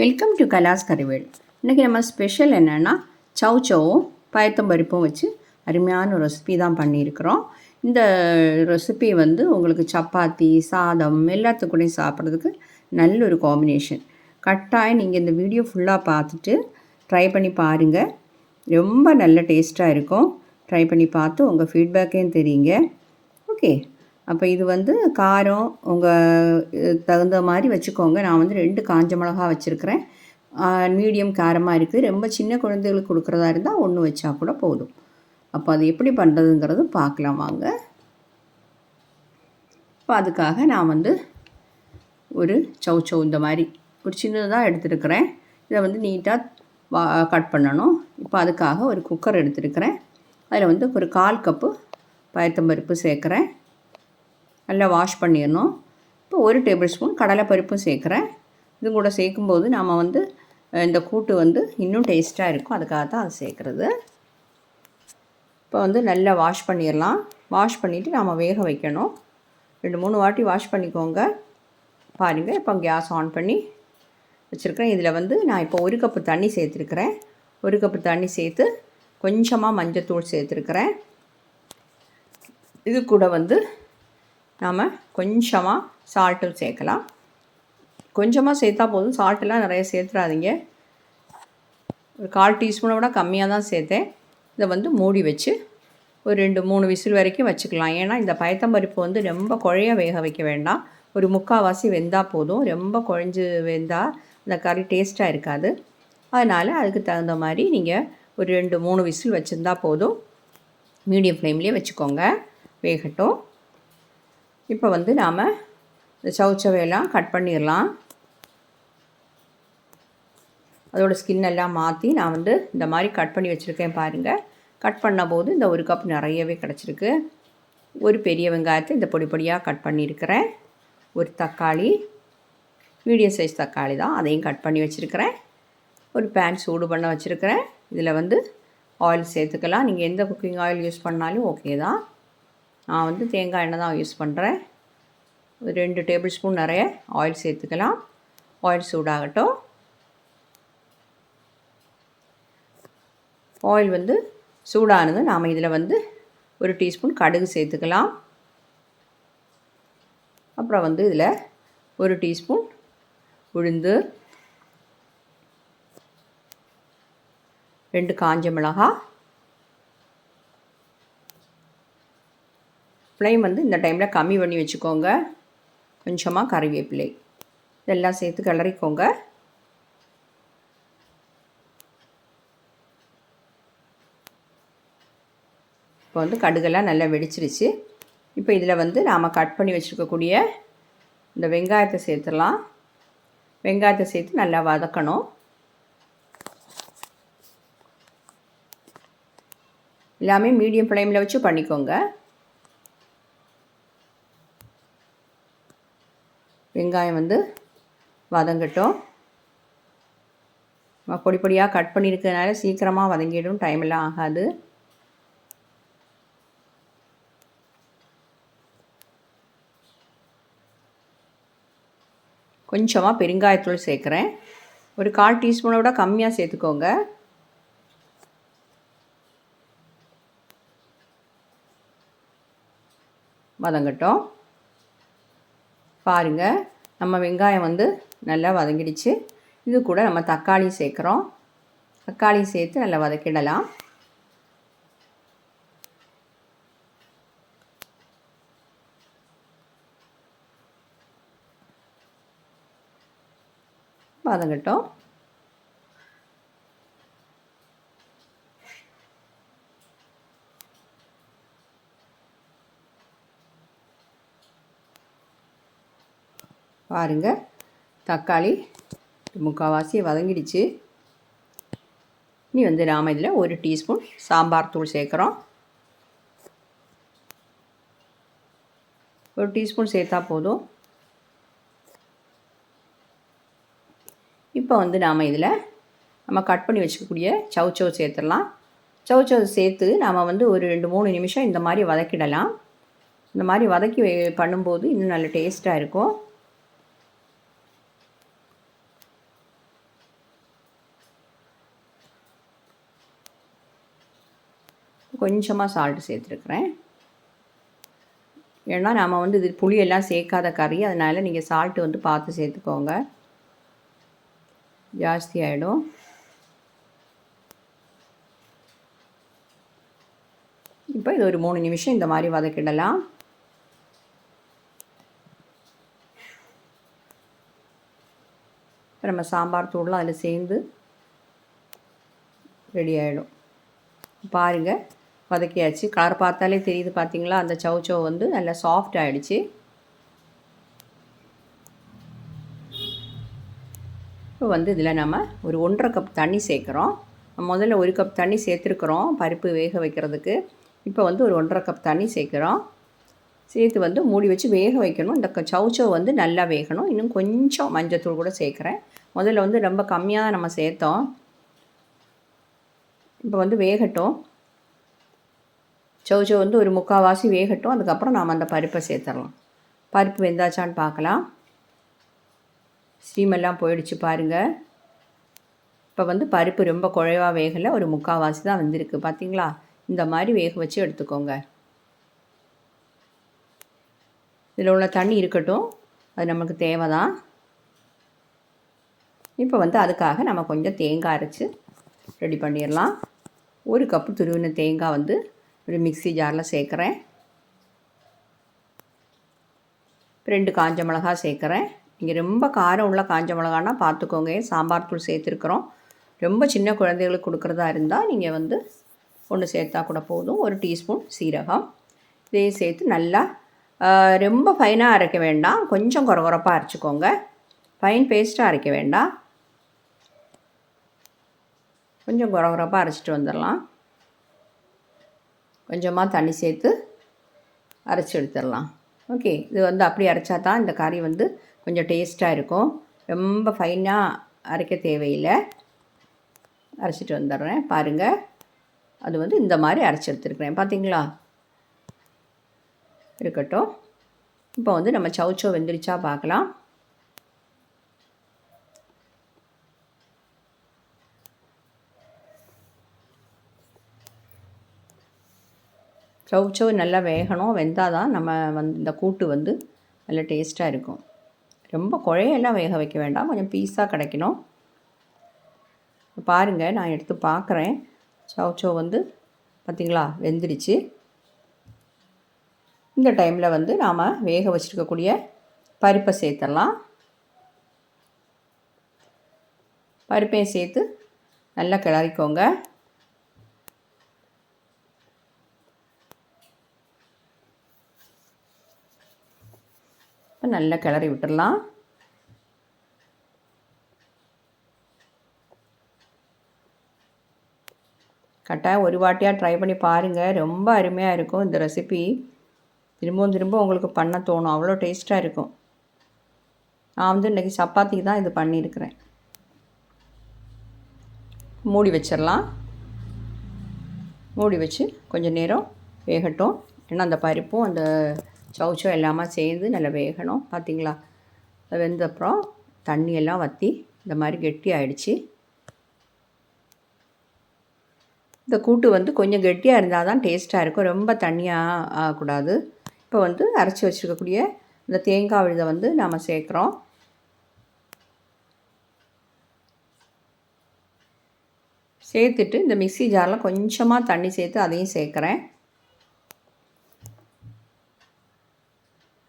Welcome to கலாஸ் கறிவேல் இன்றைக்கி நம்ம special என்னென்னா சவுச்சவும் பயத்தம்பருப்பும் வச்சு அருமையான ரெசிபி தான் பண்ணியிருக்கிறோம். இந்த ரெசிபி வந்து உங்களுக்கு சப்பாத்தி சாதம் எல்லாத்துக்கூடையும் சாப்பிட்றதுக்கு நல்ல ஒரு காம்பினேஷன் கட்டாயம் நீங்கள் இந்த வீடியோ ஃபுல்லாக பார்த்துட்டு ட்ரை பண்ணி பாருங்கள் ரொம்ப நல்ல டேஸ்ட்டாக இருக்கும். ட்ரை பண்ணி பார்த்து உங்கள் ஃபீட்பேக்கையும் தெரியுங்க. ஓகே அப்போ இது வந்து காரம் உங்கள் தகுந்த மாதிரி வச்சுக்கோங்க. நான் வந்து ரெண்டு காஞ்ச மிளகா வச்சுருக்கிறேன். மீடியம் காரமாக இருக்குது ரொம்ப சின்ன குழந்தைகளுக்கு கொடுக்குறதா இருந்தால் ஒன்று வச்சா கூட போதும். அப்போ அது எப்படி பண்ணுறதுங்கிறது பார்க்கலாம் வாங்க. இப்போ அதுக்காக நான் வந்து ஒரு சௌச்சௌ இந்த மாதிரி ஒரு சின்னதாக எடுத்துருக்கிறேன். இதை வந்து நீட்டாக கட் பண்ணணும். இப்போ அதுக்காக ஒரு குக்கர் எடுத்துருக்கிறேன். அதில் வந்து ஒரு கால் கப்பு பயத்தம்பருப்பு சேர்க்குறேன். நல்லா வாஷ் பண்ணிடணும். இப்போ ஒரு டேபிள் ஸ்பூன் கடலைப்பருப்பும் சேர்க்குறேன். இது கூட சேர்க்கும்போது நாம் வந்து இந்த கூட்டு வந்து இன்னும் டேஸ்ட்டாக இருக்கும். அதுக்காக தான் அது சேர்க்குறது. இப்போ வந்து நல்லா வாஷ் பண்ணிடலாம். வாஷ் பண்ணிவிட்டு நாம் வேக வைக்கணும். ரெண்டு மூணு வாட்டி வாஷ் பண்ணிக்கோங்க. பாருங்கள் இப்போ கேஸ் ஆன் பண்ணி வச்சுருக்கிறேன். இதில் வந்து நான் இப்போ ஒரு கப்பு தண்ணி சேர்த்துருக்குறேன். ஒரு கப்பு தண்ணி சேர்த்து கொஞ்சமாக மஞ்சத்தூள் சேர்த்துருக்குறேன். இது கூட வந்து நாம் கொஞ்சமாக சால்ட்டும் சேர்க்கலாம். கொஞ்சமாக சேர்த்தா போதும். சால்ட்டெல்லாம் நிறைய சேர்த்துடாதீங்க ஒரு கால் டீஸ்பூனை விட கம்மியாக தான் சேர்த்தேன். இதை வந்து மூடி வச்சு ஒரு ரெண்டு மூணு விசில் வரைக்கும் வச்சுக்கலாம். ஏன்னா இந்த பயத்தம்பருப்பு வந்து ரொம்ப குழைய வேக வைக்க வேண்டாம். ஒரு முக்கால்வாசி வெந்தால் போதும். ரொம்ப குழஞ்சு வெந்தால் இந்த கறி டேஸ்ட்டாக இருக்காது. அதனால் அதுக்கு தகுந்த மாதிரி நீங்கள் ஒரு ரெண்டு மூணு விசில் வச்சுருந்தா போதும். மீடியம் ஃப்ளேம்லேயே வச்சுக்கோங்க. வேகட்டும். இப்போ வந்து நாம் இந்த சவுச்சவையெல்லாம் கட் பண்ணிடலாம். அதோடய ஸ்கின் எல்லாம் மாற்றி நான் வந்து இந்த மாதிரி கட் பண்ணி வச்சுருக்கேன் பாருங்கள் கட் பண்ண இந்த ஒரு கப் நிறையவே கிடச்சிருக்கு. ஒரு பெரிய வெங்காயத்தை இந்த பொடி பொடியாக கட் பண்ணியிருக்கிறேன். ஒரு தக்காளி மீடியம் சைஸ் தக்காளி தான் அதையும் கட் பண்ணி வச்சுருக்கிறேன். ஒரு பேன் சூடு பண்ண வச்சுருக்கிறேன். இதில் வந்து ஆயில் சேர்த்துக்கலாம். நீங்கள் எந்த குக்கிங் ஆயில் யூஸ் பண்ணாலும் ஓகே தான். நான் வந்து தேங்காய் எண்ணெய் தான் யூஸ் பண்ணுறேன் ஒரு ரெண்டு டேபிள் ஸ்பூன் நிறைய ஆயில் சேர்த்துக்கலாம். ஆயில் சூடாகட்டும். ஆயில் வந்து சூடானது நாம் இதில் வந்து ஒரு டீஸ்பூன் கடுகு சேர்த்துக்கலாம். அப்புறம் வந்து இதில் ஒரு டீஸ்பூன் உளுந்து. ரெண்டு காஞ்ச மிளகாய். ஃப்ளேம் வந்து இந்த டைமில் கம்மி பண்ணி வச்சுக்கோங்க. கொஞ்சமாக கறிவேப்பிலை. இதெல்லாம் சேர்த்து கிளறிக்கோங்க. இப்போ வந்து கடுகெல்லாம் நல்லா வெடிச்சிருச்சு. இப்போ இதில் வந்து நாம் கட் பண்ணி வச்சுருக்கக்கூடிய இந்த வெங்காயத்தை சேர்த்துடலாம். வெங்காயத்தை சேர்த்து நல்லா வதக்கணும். எல்லாமே மீடியம் ஃப்ளேமில் வச்சு பண்ணிக்கோங்க. வெங்காயம் வந்து வதங்கட்டும். பொடி பொடியாக கட் பண்ணியிருக்கிறதுனால சீக்கிரமாக வதங்கிடும் டைம் எல்லாம் ஆகாது. கொஞ்சமாக பெருங்காயத்தூள் சேர்க்குறேன். ஒரு கால் டீஸ்பூனை விட கம்மியாக சேர்த்துக்கோங்க. வதங்கட்டும். பாருங்கள் நம்ம வெங்காயம் வந்து நல்லா வதங்கிடுச்சு. இது கூட நம்ம தக்காளி சேர்க்குறோம். தக்காளி சேர்த்து நல்லா வதக்கிடலாம். வதங்கட்டும். பாருங்கள் தக்காளி முக்கால்வாசி வதங்கிடுச்சு. இனி வந்து நாம் இதில் ஒரு டீஸ்பூன் சாம்பார் தூள் சேர்க்குறோம். ஒரு டீஸ்பூன் சேர்த்தா போதும். இப்போ வந்து நாம் இதில் நம்ம கட் பண்ணி வச்சுக்கக்கூடிய சவுச்சவ் சேர்த்துடலாம். சவுச்சவ் சேர்த்து நாம் வந்து ஒரு ரெண்டு மூணு நிமிஷம் இந்த மாதிரி வதக்கிடலாம். இந்த மாதிரி வதக்கி பண்ணும்போது இன்னும் நல்ல டேஸ்ட்டாக இருக்கும். கொஞ்சமாக சால்ட் சேர்த்துருக்குறேன். ஏன்னா நாம் வந்து இது புளியெல்லாம் சேர்க்காத கறி அதனால் நீங்கள் சால்ட்டு வந்து பார்த்து சேர்த்துக்கோங்க. ஜாஸ்தி ஆகிடும் இப்போ இது ஒரு மூணு நிமிஷம் இந்த மாதிரி வதக்கிடலாம். இப்போ நம்ம சாம்பார் தூள்லாம் அதில் சேர்ந்து ரெடி ஆகிடும் பாருங்கள் வதக்கியாச்சு. கலர் பார்த்தாலே தெரியுது பார்த்தீங்களா அந்த சவுச்சோ வந்து நல்லா சாஃப்ட் ஆகிடுச்சு இப்போ வந்து இதில் நம்ம ஒரு ஒன்றரை கப் தண்ணி சேர்க்குறோம். முதல்ல ஒரு கப் தண்ணி சேர்த்துருக்குறோம் பருப்பு வேக வைக்கிறதுக்கு. இப்போ வந்து ஒரு ஒன்றரை கப் தண்ணி சேர்க்குறோம். சேர்த்து வந்து மூடி வச்சு வேக வைக்கணும். இந்த சவுச்சோ வந்து நல்லா வேகணும். இன்னும் கொஞ்சம் மஞ்சத்தூள் கூட சேர்க்குறேன். முதல்ல வந்து ரொம்ப கம்மியாக நம்ம சேர்த்தோம். இப்போ வந்து வேகட்டும். சௌச்சோ வந்து ஒரு முக்கால்வாசி வேகட்டும் அதுக்கப்புறம் நாம் அந்த பருப்பை சேர்த்துடலாம். பருப்பு வெந்தாச்சான்னு பார்க்கலாம். ஸ்டீமெல்லாம் போயிடுச்சு பாருங்கள் இப்போ வந்து பருப்பு ரொம்ப குழைவாக வேகலை ஒரு முக்கால்வாசி தான் வந்திருக்கு. பார்த்தீங்களா இந்த மாதிரி வேக வச்சு எடுத்துக்கோங்க. இதில் உள்ள தண்ணி இருக்கட்டும் அது நமக்கு தேவை தான் இப்போ வந்து அதுக்காக நம்ம கொஞ்சம் தேங்காய் அரைச்சி ரெடி பண்ணிடலாம். ஒரு கப்பு துருவின தேங்காய் வந்து ஒரு மிக்சி ஜாரில் சேர்க்குறேன். ரெண்டு காஞ்ச மிளகா சேர்க்குறேன். இங்கே ரொம்ப காரம் உள்ள காஞ்ச மிளகானா பார்த்துக்கோங்க. சாம்பார் தூள் சேர்த்துருக்குறோம். ரொம்ப சின்ன குழந்தைகளுக்கு கொடுக்குறதா இருந்தால் நீங்கள் வந்து ஒன்று சேர்த்தா கூட போதும். ஒரு டீஸ்பூன் சீரகம். இதையும் சேர்த்து நல்லா ரொம்ப ஃபைனாக அரைக்க வேண்டாம். கொஞ்சம் குறகுறப்பாக அரைச்சிக்கோங்க. ஃபைன் பேஸ்ட்டாக அரைக்க வேண்டாம். கொஞ்சம் குறகுறப்பாக அரைச்சிட்டு வந்துடலாம். கொஞ்சமாக தண்ணி சேர்த்து அரைச்சி எடுத்துடலாம். ஓகே இது வந்து அப்படி அரைச்சா தான் இந்த கறி வந்து கொஞ்சம் டேஸ்ட்டாக இருக்கும். ரொம்ப ஃபைனாக அரைக்க தேவையில்லை. அரைச்சிட்டு வந்துடுறேன். பாருங்கள் அது வந்து இந்த மாதிரி அரைச்சி எடுத்துருக்குறேன். பார்த்தீங்களா இருக்கட்டும். இப்போ வந்து நம்ம சவுச்சோ வெந்துருச்சா பார்க்கலாம். சவுச்சோ நல்லா வேகணும் வெந்தால் தான் நம்ம வந்து இந்த கூட்டு வந்து நல்ல டேஸ்ட்டாக இருக்கும். ரொம்ப குழையெல்லாம் வேக வைக்க வேண்டாம் கொஞ்சம் பீஸாக கிடைக்கணும். பாருங்கள் நான் எடுத்து பார்க்குறேன் சவுச்சோ வந்து பார்த்திங்களா வெந்துடுச்சு. இந்த டைமில் வந்து நாம் வேக வச்சுருக்கக்கூடிய பருப்பை சேர்த்துடலாம் பருப்பையும் சேர்த்து நல்லா கிளறிக்கோங்க. நல்லா கிளறி விட்டுடலாம். கட்டாயம் ஒரு வாட்டியாக ட்ரை பண்ணி பாருங்கள் ரொம்ப அருமையாக இருக்கும் இந்த ரெசிபி திரும்பவும் திரும்ப உங்களுக்கு பண்ண தோணும். அவ்வளோ டேஸ்ட்டாக இருக்கும். நான் வந்து இன்றைக்கி சப்பாத்திக்கு தான் இது பண்ணியிருக்கிறேன். மூடி வச்சிடலாம். மூடி வச்சு கொஞ்சம் நேரம் வேகட்டும். ஏன்னா அந்த பருப்பும் அந்த சவுச்சோ எல்லாமே சேர்ந்து நல்லா வேகணும். பார்த்திங்களா வெந்தப்புறம் தண்ணியெல்லாம் வற்றி இந்த மாதிரி கெட்டி ஆகிடுச்சி இந்த கூட்டு வந்து கொஞ்சம் கெட்டியாக இருந்தால் தான் டேஸ்ட்டாக இருக்கும். ரொம்ப தண்ணியாக ஆகக்கூடாது. இப்போ வந்து அரைச்சி வச்சுருக்கக்கூடிய இந்த தேங்காய் விழுதை வந்து நாம் சேர்க்குறோம். சேர்த்துட்டு இந்த மிக்சி ஜாரில் கொஞ்சமாக தண்ணி சேர்த்து அதையும் சேர்க்குறேன்.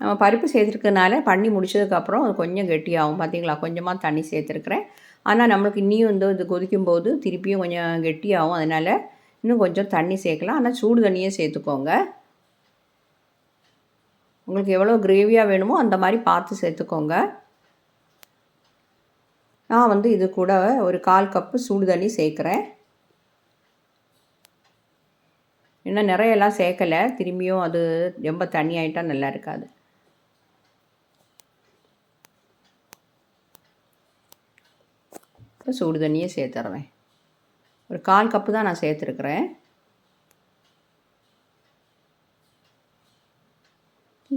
நம்ம பருப்பு சேர்த்துருக்கனால பண்ணி முடிச்சதுக்கப்புறம் அது கொஞ்சம் கெட்டியாகும். பார்த்தீங்களா கொஞ்சமாக தண்ணி சேர்த்துருக்குறேன். ஆனால் நம்மளுக்கு இன்னியும் வந்து இது கொதிக்கும் போது திருப்பியும் கொஞ்சம் கெட்டியாகும். அதனால் இன்னும் கொஞ்சம் தண்ணி சேர்க்கலாம். ஆனால் சூடு தண்ணியே சேர்த்துக்கோங்க. உங்களுக்கு எவ்வளோ கிரேவியாக வேணுமோ அந்த மாதிரி பார்த்து சேர்த்துக்கோங்க. நான் வந்து இது கூட ஒரு கால் கப்பு சூடு தண்ணி சேர்க்குறேன். இன்னும் நிறையெல்லாம் சேர்க்கலை. திரும்பியும் அது ரொம்ப தண்ணி ஆகிட்டால் நல்லா இருக்காது. கப்பு சூடு தண்ணியே சேர்த்துறேன் ஒரு கால் கப்பு தான் நான் சேர்த்துருக்குறேன்.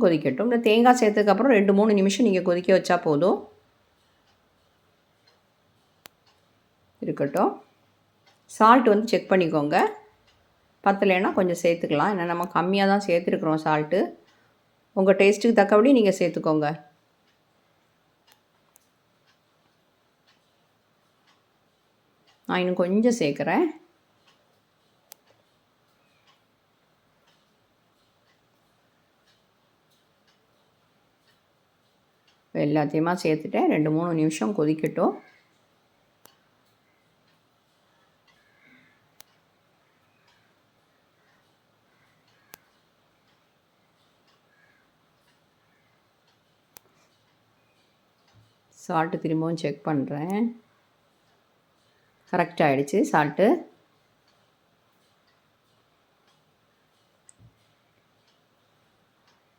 கொதிக்கட்டும். இந்த தேங்காய் சேர்த்ததுக்கப்புறம் ரெண்டு மூணு நிமிஷம் நீங்கள் கொதிக்க வச்சா போதும். இருக்கட்டும். சால்ட் வந்து செக் பண்ணிக்கோங்க. பத்தலைன்னா கொஞ்சம் சேர்த்துக்கலாம். ஏன்னா நம்ம கம்மியாக தான் சேர்த்துருக்குறோம் சால்ட்டு உங்கள் டேஸ்ட்டுக்கு தக்கபடி நீங்கள் சேர்த்துக்கோங்க. நான் இன்னும் கொஞ்சம் சேர்க்குறேன். எல்லாத்தையுமா சேர்த்துட்டேன். ரெண்டு மூணு நிமிஷம் கொதிக்கட்டும். சால்ட்டு திரும்பவும் செக் பண்ணுறேன் கரெக்ட் ஆகிடுச்சு சால்ட்டு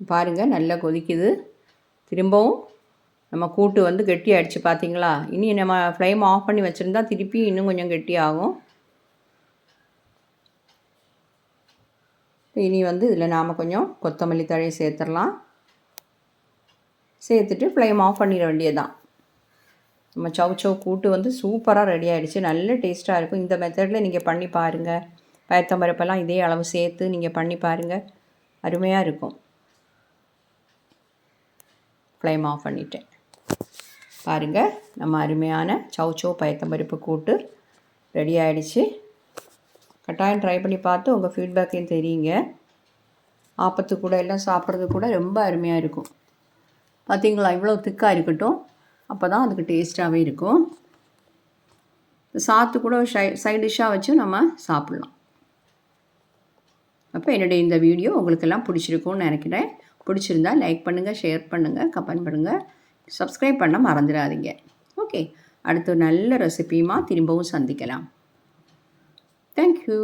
பாருங்கள் நல்லா கொதிக்குது. திரும்பவும் நம்ம கூட்டு வந்து கெட்டி ஆகிடுச்சு பார்த்தீங்களா இனி நம்ம ஃப்ளேம் ஆஃப் பண்ணி வச்சுருந்தா திருப்பி இன்னும் கொஞ்சம் கெட்டி ஆகும் இனி வந்து இதில் நாம் கொஞ்சம் கொத்தமல்லி தழையை சேர்த்துடலாம். சேர்த்துட்டு ஃப்ளேம் ஆஃப் பண்ணிட வேண்டியதுதான். நம்ம சவு சவு கூட்டு வந்து சூப்பராக ரெடி ஆகிடுச்சு நல்ல டேஸ்ட்டாக இருக்கும். இந்த மெத்தடில் நீங்கள் பண்ணி பாருங்கள் பயத்தம்பருப்பெல்லாம் இதே அளவு சேர்த்து நீங்கள் பண்ணி பாருங்கள் அருமையாக இருக்கும். ஃப்ளேம் ஆஃப் பண்ணிட்டேன். பாருங்கள் நம்ம அருமையான சவு சவு பயத்தம்பருப்பு கூட்டு ரெடி ஆகிடுச்சு கட்டாயம் ட்ரை பண்ணி பார்த்து உங்கள் ஃபீட்பேக்கையும் தெரியுங்க. ஆப்பத்து கூட எல்லாம் சாப்பிட்றது கூட ரொம்ப அருமையாக இருக்கும். பார்த்தீங்களா இவ்வளோ திக்காக இருக்கட்டும். அப்போ தான் அதுக்கு டேஸ்ட்டாகவே இருக்கும். சாத்து கூட ஷை சைட் டிஷ்ஷாக வச்சு நம்ம சாப்பிட்லாம். அப்போ என்னுடைய இந்த வீடியோ உங்களுக்கெல்லாம் பிடிச்சிருக்கும்னு நினைக்கிறேன். பிடிச்சிருந்தா லைக் பண்ணுங்கள் ஷேர் பண்ணுங்கள் கமெண்ட் பண்ணுங்கள் சப்ஸ்கிரைப் பண்ண மறந்துடாதீங்க. ஓகே அடுத்த நல்ல ரெசிபியுமா திரும்பவும் சந்திக்கலாம். தேங்க்யூ